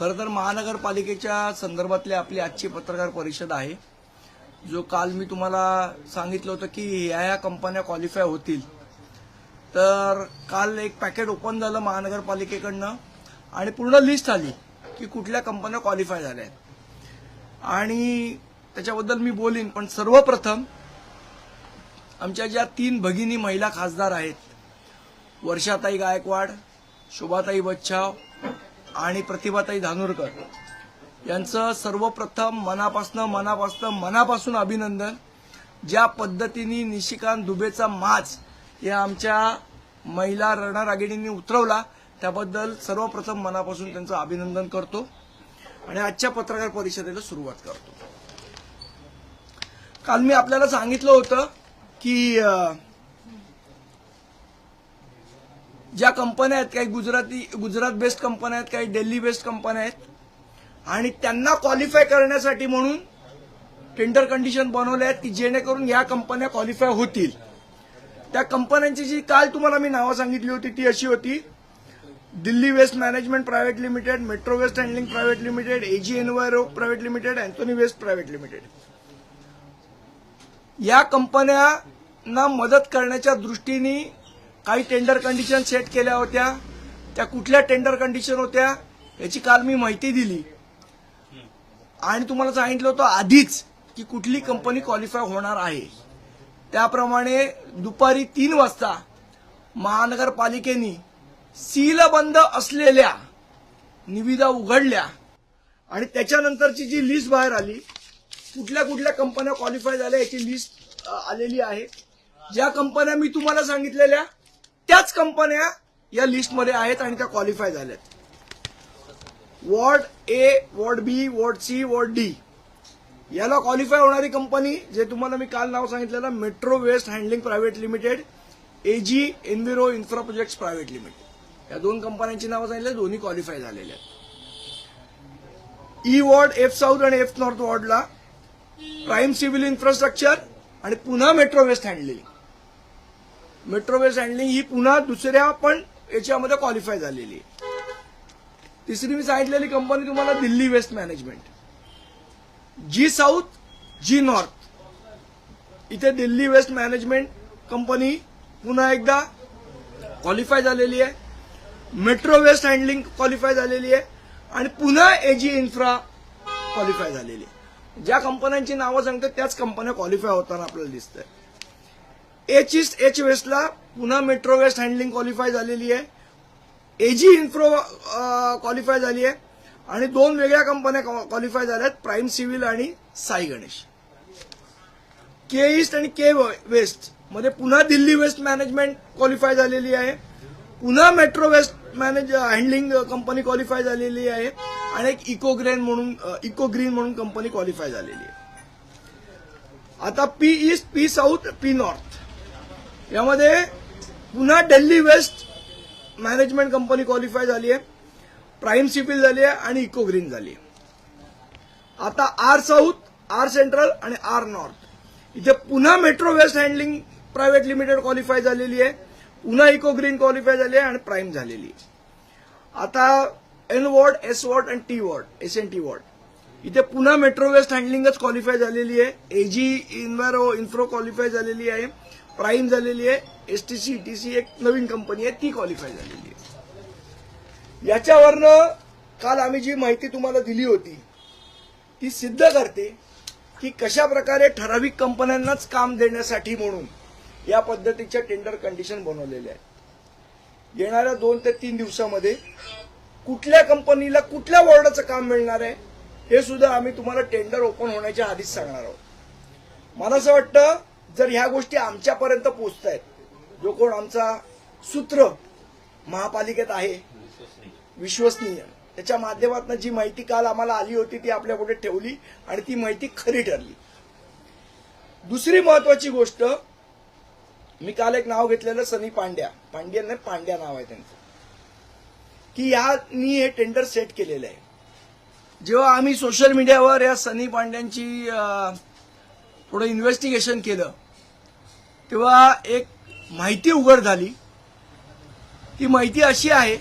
खरं तर महानगरपालिकेच्या संदर्भातली आपली आजची पत्रकार परिषद आहे जो काल मी तुम्हाला सांगितलं होतं की ह्या ह्या कंपन्या क्वालिफाय होतील. तर काल एक पॅकेट ओपन झालं महानगरपालिकेकडनं आणि पूर्ण लिस्ट आली की कुठल्या कंपन्या क्वालिफाय झाल्या आहेत. आणि त्याच्याबद्दल मी बोलीन पण सर्वप्रथम आमच्या ज्या तीन भगिनी महिला खासदार आहेत वर्षाताई गायकवाड शोभाताई बच्छाव आणि प्रतिभाताई धानोरकर. यांचं सर्वप्रथम मनापासनं मनापासनं मनापासून अभिनंदन. ज्या पद्धतीने निशिकांत दुबेचा माच या आमच्या महिला रणरागिणींनी उतरवला त्याबद्दल सर्वप्रथम मनापासून त्यांचं अभिनंदन करतो. आणि आजच्या पत्रकार परिषदेला सुरुवात करतो. काल मी आपल्याला सांगितलं होतं की ज्या कंपन्या आहेत काही गुजराती गुजरात बेस्ड कंपन्या आहेत काही दिल्ली बेस्ड कंपन्या आहेत. आणि त्यांना क्वालिफाय करण्यासाठी म्हणून टेंडर कंडिशन बनवल्या आहेत की जेणेकरून या कंपन्या क्वालिफाय होतील. त्या कंपन्यांची जी काल तुम्हाला मी नावं सांगितली होती ती अशी होती. Delhi waste management private limited metro waste handling private limited AG enviro private limited Anthony waste private limited या कंपन्यांना मदत करण्याच्या दृष्टीने काही टेंडर कंडिशन सेट केल्या होत्या. त्या कुठल्या टेंडर कंडिशन होत्या याची काल मी माहिती दिली. आणि तुम्हाला सांगितलं होतं आधीच की कुठली कंपनी क्वालिफाय होणार आहे. त्याप्रमाणे दुपारी तीन वाजता महानगरपालिकेने सीलबंद असलेल्या निविदा उघडल्या. आणि त्याच्यानंतरची जी लिस्ट बाहेर आली कुठल्या कुठल्या कंपन्या क्वालिफाय झाल्या याची लिस्ट आलेली आहे. ज्या कंपन्या मी तुम्हाला सांगितलेल्या त्याच कंपन्या या लिस्टमध्ये आहेत आणि त्या क्वालिफाय झाल्यात. Ward A ward B ward C ward D याला क्वालिफाय होणारी कंपनी जे तुम्हाला मी काल नाव सांगितलेलं metro waste handling private limited AG enviro infra projects private limited या दोन कंपन्यांची नावं सांगितले दोन्ही क्वालिफाय झालेले आहेत. ई वॉर्ड एफ साऊथ आणि एफ नॉर्थ वॉर्डला प्राईम सिव्हिल इन्फ्रास्ट्रक्चर आणि पुन्हा metro waste handling metro waste handling ही पुन्हा दुसऱ्या पण याच्यामध्ये क्वालिफाय झालेली आहे. तिसरी मी सांगितलेली कंपनी तुम्हाला Delhi waste management G south G north इथे दिल्ली वेस्ट मॅनेजमेंट कंपनी पुन्हा एकदा क्वालिफाय झालेली आहे. मेट्रो वेस्ट हँडलिंग क्वालिफाय झालेली आहे. आणि पुन्हा एजी इन्फ्रा क्वालिफाय झालेली आहे. ज्या कंपन्यांची नावं सांगते त्याच कंपन्या क्वालिफाय होताना आपल्याला दिसतंय. एच ईस्ट एच वेस्टला पुन्हा मेट्रो वेस्ट हँडलिंग क्वालिफाय झालेली आहे. एजी इन्फ्रो क्वालिफाय झाली आहे. आणि दोन वेगळ्या कंपन्या क्वालिफाय झाल्या आहेत प्राईम सिव्हिल आणि साई गणेश के ईस्ट आणि के वेस्टमध्ये पुन्हा दिल्ली वेस्ट मॅनेजमेंट क्वालिफाय झालेली आहे. पुन्हा metro waste manage handling company qualify झालेली आहे. आणि एक इको ग्रेन म्हणून इको ग्रीन म्हणून कंपनी क्वालिफाय झालेली आहे. आता P east P south P north यामध्ये पुन्हा Delhi waste management company qualify झाली आहे प्राईम सिपिल झाली आहे आणि इको ग्रीन झाली आहे आता आर साऊथ आर सेंट्रल आणि आर नॉर्थ. इथे पुन्हा metro waste handling private limited qualify झालेली आहे पुन्हा इको ग्रीन क्वालिफाय झाली आहे आणि प्राईम झालेली आहे. आता एन वॉर्ड एस वॉर्ड आणि T ward S N T ward इथे पुन्हा मेट्रो वेस्ट हँडलिंगच क्वालिफाय झालेली आहे. एजी इन्व्हायरो इन्फ्रो क्वालिफाय झालेली आहे. प्राईम झालेली आहे S T C T C एक नवीन कंपनी आहे ती क्वालिफाय झालेली आहे. याच्यावरनं काल आम्ही जी माहिती तुम्हाला दिली होती ती सिद्ध करते की कशा प्रकारे ठराविक कंपन्यांनाच काम देण्यासाठी म्हणून या पद्धतीच्या टेंडर कंडिशन बनवलेल्या आहेत. येणाऱ्या दोन ते तीन दिवसामध्ये कुठल्या कंपनीला कुठल्या वॉर्डाचं काम मिळणार आहे हे सुद्धा आम्ही तुम्हाला टेंडर ओपन होण्याच्या आधीच सांगणार आहोत. मला असं वाटतं जर ह्या गोष्टी आमच्यापर्यंत पोचत आहेत जो कोण आमचा सूत्र महापालिकेत आहे विश्वसनीय त्याच्या माध्यमातून जी माहिती काल आम्हाला आली होती ती आपल्या पुढे ठेवली आणि ती माहिती खरी ठरली. दुसरी महत्वाची गोष्ट मी काल एक नाव घेतलेलं सनी पांड्या. पांड्या नाही पांड्या नाव आहे त्यांचं. की यांनी हे टेंडर सेट केलेलं आहे. जेव्हा आम्ही सोशल मीडियावर या सनी पांड्यांची थोडं इन्व्हेस्टिगेशन केलं. तेव्हा एक माहिती उघड झाली. ती माहिती अशी आहे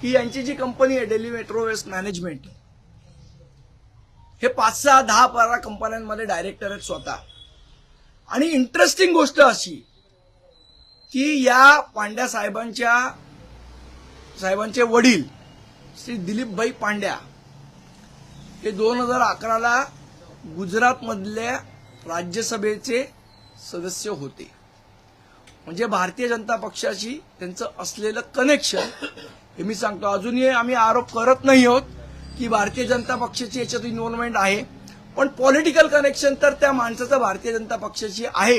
की यांची जी कंपनी आहे डेली मेट्रो वेस्ट मॅनेजमेंट हे पाच सहा दहा बारा कंपन्यांमध्ये डायरेक्टर आहेत स्वतः. आणि इंटरेस्टिंग गोष्ट अशी की या पांड्या साहेबांच्या साहेबांचे वडील श्री दिलीपभाई पांड्या हे दोन हजार अकराला गुजरातमधल्या राज्यसभेचे सदस्य होते. म्हणजे भारतीय जनता पक्षाशी त्यांचं असलेलं कनेक्शन हे मी सांगतो. अजूनही आम्ही आरोप करत नाही आहोत की भारतीय जनता पक्षाची याच्यात इन्व्हॉल्वमेंट आहे. पण पॉलिटिकल कनेक्शन तर त्या माणसाचं भारतीय जनता पक्षाशी आहे.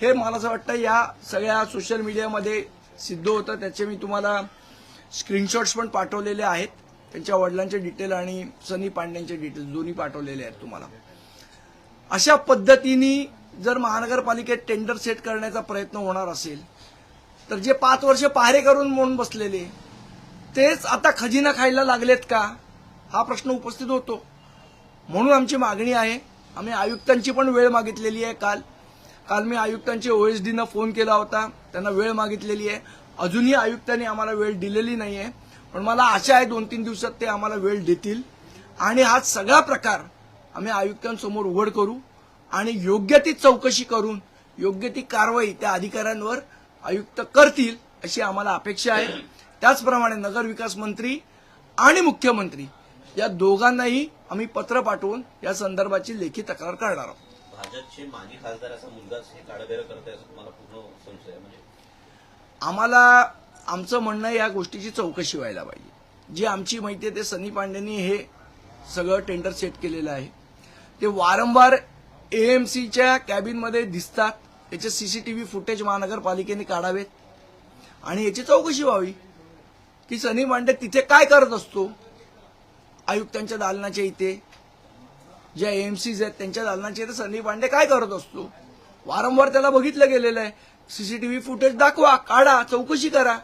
हे मला असं वाटतं या सगळ्या सोशल मीडियामध्ये सिद्ध होतं. त्याचे मी तुम्हाला स्क्रीनशॉट्स पण पाठवलेले आहेत. त्यांच्या वडिलांचे डिटेल आणि सनी पांड्यांचे डिटेल्स दोन्ही पाठवलेले आहेत तुम्हाला. अशा पद्धतीने जर महानगरपालिकेत टेंडर सेट करण्याचा प्रयत्न होणार असेल तर जे पाच वर्ष पहारे करून म्हणून बसलेले तेच आता खजिना खायला लागलेत का? हा प्रश्न उपस्थित होतो. म्हणून आमची मागणी आहे आम्ही आयुक्तांची पण वेळ मागितलेली आहे काल. काल मी आयुक्तांचे ओएसडीनं फोन केला होता त्यांना वेळ मागितलेली आहे. अजूनही आयुक्तांनी आम्हाला वेळ दिलेली नाही आहे पण मला आशा आहे दोन तीन दिवसात ते आम्हाला वेळ देतील. आणि हा सगळा प्रकार आम्ही आयुक्तांसमोर उघड करू आणि योग्य ती चौकशी करून योग्य ती कारवाई त्या अधिकाऱ्यांवर आयुक्त करतील अशी आम्हाला अपेक्षा आहे. त्याचप्रमाणे नगरविकास मंत्री आणि मुख्यमंत्री या दोघांनाही आम्ही पत्र पाठवून या संदर्भाची लेखी तक्रार करणार आहोत. भाजपचे माजी खासदार असा मुलगाच हे काळबेरं करत आहे असं तुम्हाला पूर्ण संशय आहे? म्हणजे आम्हाला आमचं म्हणणं या गोष्टीची चौकशी व्हायला पाहिजे. जी आमची माहिती आहे ते सनी पांडेंनी हे सगळं टेंडर सेट केलेलं आहे. ते वारंवार एएमसीच्या कॅबिनमध्ये दिसतात. याचे सीसीटीव्ही फुटेज महानगरपालिकेने काढावेत. आणि याची चौकशी व्हावी. की सनी मांडे तिथे काय करत असतो? आयुक्तांच्या दालनाच्या इथे. ज्या एएमसीज आहेत त्यांच्या दालनाच्या इथे सनी पांडे काय करत असतो? वारंवार त्याला बघितलं गेलेलं आहे. सीसीटीव्ही फुटेज दाखवा काढा चौकशी करा.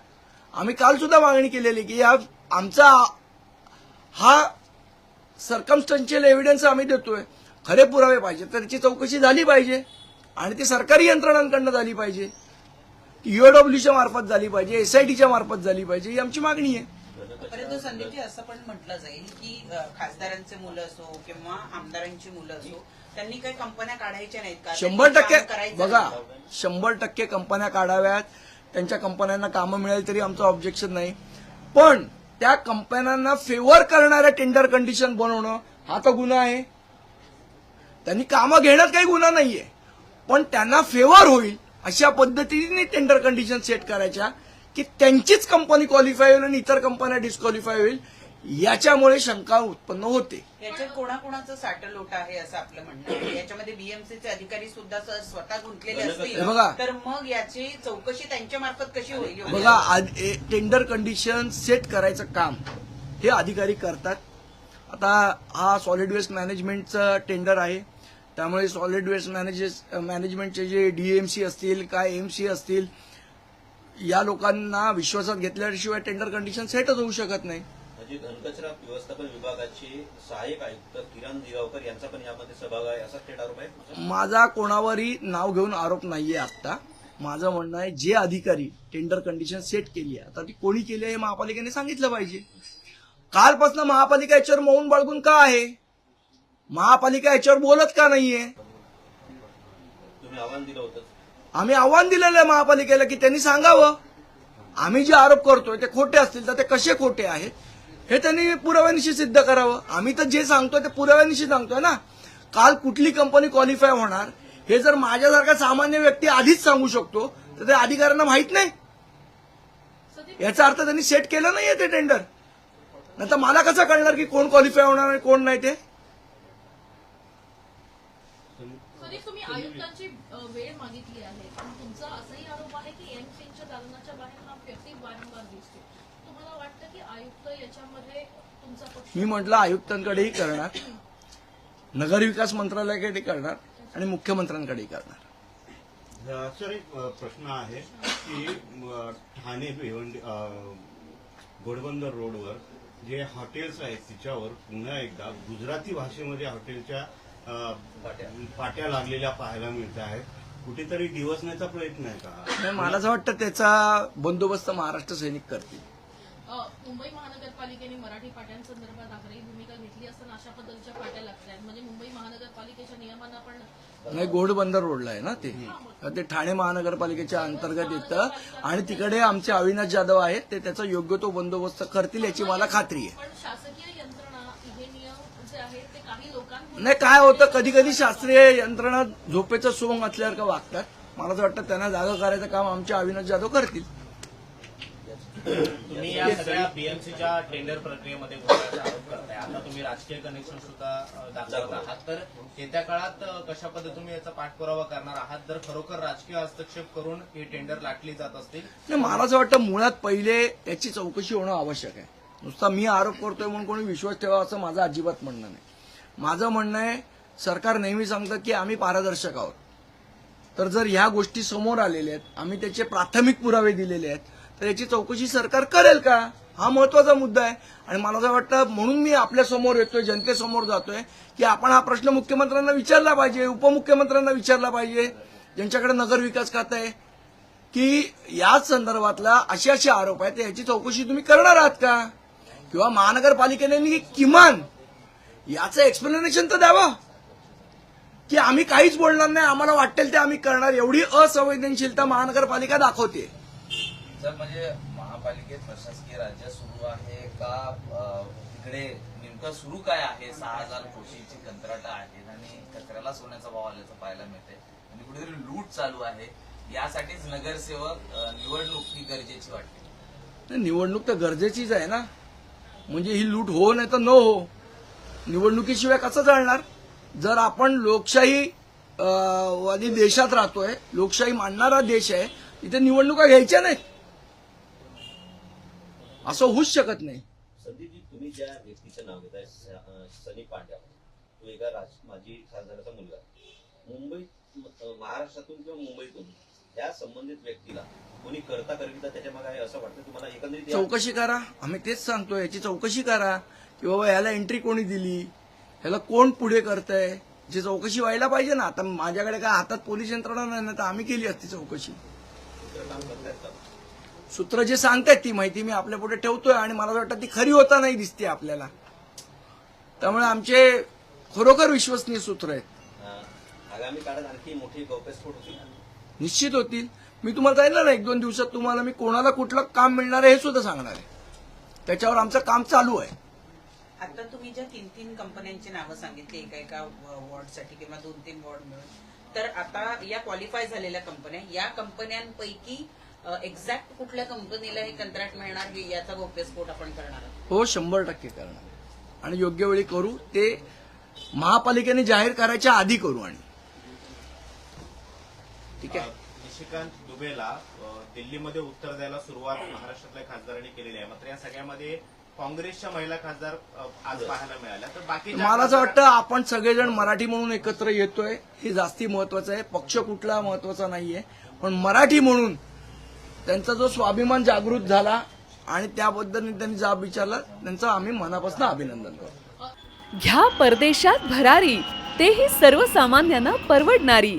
आम्ही काल सुद्धा मागणी केलेली की या आमचा हा सरकमस्टन्शियल एव्हिडन्स आम्ही देतोय. खरे पुरावे पाहिजे तर त्याची चौकशी झाली पाहिजे आणि ती सरकारी यंत्रणांकडनं झाली पाहिजे. ईओडब्ल्यूच्या मार्फत झाली पाहिजे एसआयटीच्या मार्फत झाली पाहिजे ही आमची मागणी आहे. परंतु संदीपजी असं पण म्हटलं जाईल की खासदारांचे मुलं असो किंवा आमदारांची मुलं असो त्यांनी काही कंपन्या काढायच्या नाहीत का? शंभर टक्के बघा. शंभर टक्के कंपन्या काढाव्यात त्यांच्या कंपन्यांना कामं मिळेल तरी आमचं ऑब्जेक्शन नाही. पण त्या कंपन्यांना फेवर करणाऱ्या टेंडर कंडिशन बनवणं हा तर गुन्हा आहे. त्यांनी कामं घेण्यात काही गुन्हा नाहीये. पण त्यांना फेवर होईल अशा पद्धतीने टेंडर कंडिशन सेट करायच्या की त्यांचीच कंपनी क्वालिफाय होईल आणि इतर कंपन्या डिस्क्वालिफाय होईल याच्यामुळे शंका उत्पन्न होते. याच्यात कोणाकोणाचं साठलोट आहे असं आपलं म्हणणं आहे. याच्यामध्ये बीएमसीचे अधिकारी सुद्धा स- स्वतः गुंतलेले हे असतील. बघा. तर मग याची चौकशी त्यांच्या मार्फत कशी होईल? बघा टेंडर कंडिशन सेट करायचं काम हे अधिकारी करतात. आता हा सॉलिड वेस्ट मॅनेजमेंटचं टेंडर आहे. त्यामुळे सॉलिड वेस्ट मॅनेजेस मॅनेजमेंटचे जे डीएमसी असतील काय एमसी असतील या लोकांना विश्वासात घेतल्याशिवाय टेंडर कंडिशन सेटच होऊ शकत नाही. घनकचरा व्यवस्थापन विभागाचे सहाय्यक आयुक्त किरण दिगावकर यांचा पण यामध्ये सहभाग आहे. असा थेट आरोप आहे? माझा कोणावरही नाव घेऊन आरोप नाहीये आता माझं म्हणणं आहे जे अधिकारी टेंडर कंडिशन सेट केली आहे आता ती कोणी केली आहे हे महापालिकेने सांगितलं पाहिजे. कालपासून महापालिका याच्यावर मौन बाळगून का आहे? महापालिका याच्यावर बोलत का नाहीये? तुम्ही आव्हान दिलं होतं. आम्ही आव्हान दिलेलं आहे महापालिकेला की त्यांनी सांगावं. आम्ही जे आरोप करतोय ते खोटे असतील तर ते कसे खोटे आहेत? हे त्यांनी पुराव्यानिशी सिद्ध करावं. आम्ही तर जे सांगतोय ते पुराव्यानिशी सांगतोय ना. काल कुठली कंपनी क्वालिफाय होणार? हे जर माझ्यासारखा सामान्य व्यक्ती आधीच सांगू शकतो तर ते अधिकाऱ्यांना माहीत नाही. याचा अर्थ त्यांनी सेट केलं नाहीये ते टेंडर नाही तर मला कसं कळणार की कोण क्वालिफाय होणार आणि कोण नाही ते? सरी तुम्ही आयुक्तांची वेळ मागितली आहे. पण तुमचा असाही आरोप आहे की एमसीच्या दालनाच्या बाहेर हा व्यक्ती वारंवार दिसतो तुम्हाला वाटतं की आयुक्त याच्यामध्ये तुमचा पक्ष मी म्हटलं आयुक्तांकडेही करणार. नगरविकास मंत्रालयाकडे करणार आणि मुख्यमंत्र्यांकडेही करणार. सर एक प्रश्न आहे की ठाणे भिवंडी घोडबंदर रोडवर जे हॉटेल्स आहेत तिच्यावर पुन्हा एकदा गुजराती भाषेमध्ये हॉटेलच्या पाट्या लागलेल्या पाहायला मिळत आहेत. कुठेतरी दिवसण्याचा प्रयत्न आहे का? नाही मला असं वाटतं त्याचा बंदोबस्त महाराष्ट्र सैनिक करतील. अ, मुंबई महानगरपालिकेने मराठी पाट्यांसंदर्भात आग्रही भूमिका घेतली असताना अशा पद्धतीच्या पाट्या लागतात म्हणजे मुंबई महानगरपालिकेच्या नियमांना पण नाही घोडबंदर रोडला आहे ना ते. ते ठाणे महानगरपालिकेच्या अंतर्गत येतं. आणि तिकडे आमचे अविनाश जाधव आहेत ते त्याचा योग्य तो बंदोबस्त करतील याची मला खात्री आहे पण शासकीय यंत्रणा हे नियम जे आहेत ते काही लोकांमुळे नाही काय होतं कधी कधी शास्त्रीय यंत्रणा झोपेचं सोंग असल्यासारखं वागतात. मला असं वाटतं त्यांना जागा करायचं काम आमचे अविनाश जाधव करतील. तुम्ही या सगळ्या बीएमसीच्या टेंडर प्रक्रियेमध्ये घोटाळ्याचा आरोप करताय. आता तुम्ही राजकीय कनेक्शन सुद्धा दाखवत आहात. तर येत्या काळात कशा पद्धतीने तुम्ही याचा पाठपुरावा करणार आहात? जर खरोखर राजकीय हस्तक्षेप करून ही टेंडर लाटली जात असतील? नाही मला असं वाटतं मुळात पहिले याची चौकशी होणं आवश्यक आहे. नुसता मी आरोप करतोय म्हणून कोणी विश्वास ठेवा असं माझं अजिबात म्हणणं नाही. माझं म्हणणं आहे सरकार नेहमी सांगतं की आम्ही पारदर्शक आहोत. तर जर ह्या गोष्टी समोर आलेल्या आहेत आम्ही त्याचे प्राथमिक पुरावे दिलेले आहेत तर याची चौकशी सरकार करेल का? हा महत्त्वाचा मुद्दा आहे. आणि मला असं वाटतं म्हणून मी आपल्यासमोर येतोय जनतेसमोर जातोय की आपण हा प्रश्न मुख्यमंत्र्यांना विचारला पाहिजे उपमुख्यमंत्र्यांना विचारला पाहिजे. ज्यांच्याकडे नगर विकास खातं आहे की याच संदर्भातला असे असे आरोप आहेत याची चौकशी तुम्ही करणार आहात का? किंवा महानगरपालिकेने किमान याचं एक्सप्लेनेशन तर द्यावं. की आम्ही काहीच बोलणार नाही आम्हाला वाटेल ते आम्ही करणार. एवढी असंवेदनशीलता महानगरपालिका दाखवते. सर म्हणजे महापालिकेत प्रशासकीय राज्य सुरू आहे का? तिकडे नेमकं सुरू काय आहे? सहा हजार कोटीची कंत्राटं आहेत आणि कचऱ्याला सोन्याचा भाव आल्याचं पाहायला मिळते आणि कुठेतरी लूट चालू आहे. यासाठीच नगरसेवक निवडणूक ही गरजेची वाटते. निवडणूक तर गरजेचीच आहे ना. म्हणजे ही लूट हो नाही तर न हो. निवडणुकीशिवाय कसं चालणार? जर आपण लोकशाही वादी देशात राहतोय लोकशाही मानणारा देश आहे इथे निवडणुका घ्यायच्या नाहीत. असं होऊच शकत नाही. तुम्ही ज्या व्यक्तीचं नाव घेताय सनी पांड्या तो एका राज माजी खासदाराचा मुलगा. मुंबईत महाराष्ट्रातून किंवा मुंबईतून त्या संबंधित व्यक्तीला कोणी करता करविता त्याच्यामागे असं वाटतं? तुम्हाला एकंदरीत चौकशी करा. आम्ही तेच सांगतो याची चौकशी करा. की बाबा याला एंट्री कोणी दिली? ह्याला कोण पुढे करतंय? याची चौकशी व्हायला पाहिजे ना आता माझ्याकडे काय हातात पोलीस यंत्रणा नाही ना तर आम्ही केली असती चौकशी. सूत्र जे सांगतायत ती माहिती मी आपल्या पुढे ठेवतोय आणि मला वाटतं ती खरी होता नाही दिसते आपल्याला. त्यामुळे आमचे खरोखर विश्वसनीय सूत्र आहेत. अं, आगामी काळात आणखी मोठी गौप्यस्फोट होतील निश्चित होतील. मी तुम्हाला सांगितलं ना एक दोन दिवसात तुम्हाला मी कोणाला कुठलं काम मिळणार आहे हे सुद्धा सांगणार आहे. त्याच्यावर आमचं काम चालू आहे. आता तुम्ही ज्या तीन तीन कंपन्यांची नावं सांगितली एका एका वॉर्डसाठी किंवा दोन तीन वॉर्ड मिळून तर आता या क्वालिफाय झालेल्या कंपन्या या कंपन्यांपैकी एक्झॅक्ट कुठल्या कंपनीला हे कंत्राट मिळणार हे याचा गौप्यस्फोट आपण करणार आहोत. हो शंभर टक्के करणार. आणि योग्य वेळी करू ते महापालिकेने जाहीर करायच्या आधी करू आणि. ठीक आहे? निशिकांत दुबेला दिल्लीमध्ये उत्तर द्यायला सुरुवात महाराष्ट्रातल्या खासदारांनी केलेली आहे. मात्र या सगळ्यामध्ये काँग्रेसच्या महिला खासदार आज पाहायला मिळाल्या. तर बाकी मला असं वाटतं आपण सगळेजण मराठी म्हणून एकत्र येतोय. हे जास्ती महत्वाचं आहे. पक्ष कुठला महत्त्वाचा नाहीये. पण मराठी म्हणून त्यांचा जो स्वाभिमान जागृत झाला आणि त्याबद्दल त्यांनी जाब विचारला त्यांचं आम्ही मनापासून अभिनंदन करतो. घ्या परदेशात भरारी. तेही सर्वसामान्यांना परवडणारी.